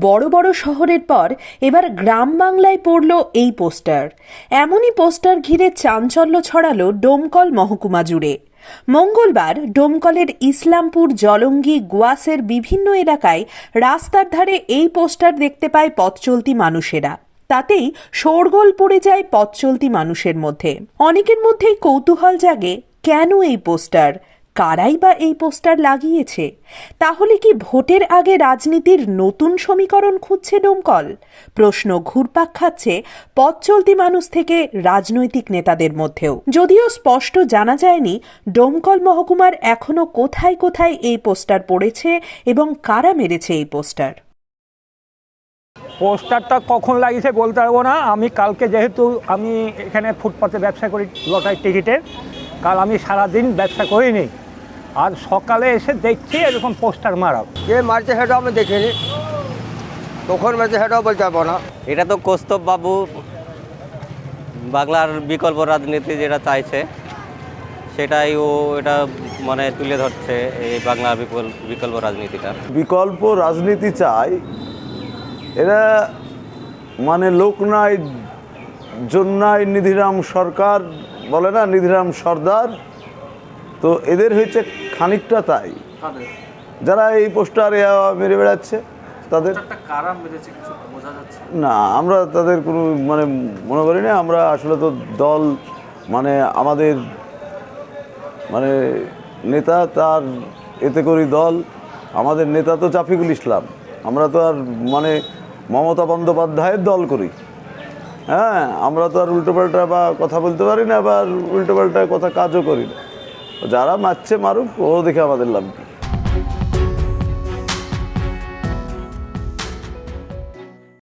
বড় বড় শহরের পর এবার গ্রাম বাংলায় পড়ল এই পোস্টার। এমনই পোস্টার ঘিরে চাঞ্চল্য ছড়ালো ডোমকল মহকুমা জুড়ে। মঙ্গলবার ডোমকলের ইসলামপুর, জলঙ্গি, গোয়াসের বিভিন্ন এলাকায় রাস্তার ধারে এই পোস্টার দেখতে পায় পথচলতি মানুষেরা। তাতেই শোরগোল পড়ে যায় পথচলতি মানুষের মধ্যে। অনেকের মধ্যেই কৌতূহল জাগে, কেন এই পোস্টার? কারাই বা এই পোস্টার লাগিয়েছে? তাহলে কি ভোটের আগে রাজনীতির নতুন সমীকরণ খুঁজছে ডোমকল? প্রশ্ন ঘুরপাক খাচ্ছে পথ চলতি মানুষ থেকে রাজনৈতিক নেতাদের মধ্যেও। যদিও স্পষ্ট জানা যায়নি ডোমকল মহকুমার এখনও কোথায় কোথায় এই পোস্টার পড়েছে এবং কারা মেরেছে এই পোস্টার। পোস্টারটা কখন লাগিয়েছে বলতে পারব না। আমি কালকে যেহেতু আমি এখানে ফুটপাতে ব্যবসা করি, লটারি টিকিটের। কাল আমি সারাদিন ব্যবসা করিনি। আর সকালে এসে দেখছি এরকম পোস্টার মারা কে মারছে সেটাও আমি দেখিনি। কখন মারছে সেটাও বলতে পারব না। এটা তো কৌস্তব বাবু বাংলার বিকল্প রাজনীতি যেটা চাইছে সেটাই ও এটা মানে তুলে ধরছে এই বাংলার বিকল্প বিকল্প রাজনীতিটা। বিকল্প রাজনীতি চাই এরা মানে লোকনায় জন্যায় নিধিরাম সরকার বলে না নিধিরাম সর্দার। তো এদের হয়েছে খানিকটা তাই। যারা এই পোস্টার মেরে বেড়াচ্ছে তাদের না আমরা তাদের কোনো মানে মনে করি না আমরা আসলে তো দল মানে আমাদের মানে নেতা তার এতে করি দল আমাদের নেতা তো জাফিকুল ইসলাম। আমরা তো আর মানে মমতা বন্দ্যোপাধ্যায়ের দল করি। হ্যাঁ আমরা তো আর উল্টোপাল্টা বা কথা বলতে পারি না বা উল্টোপাল্টা কথা কাজও করি না। যারা মারছে মারুক ও দেখে আমাদের লাভ কি?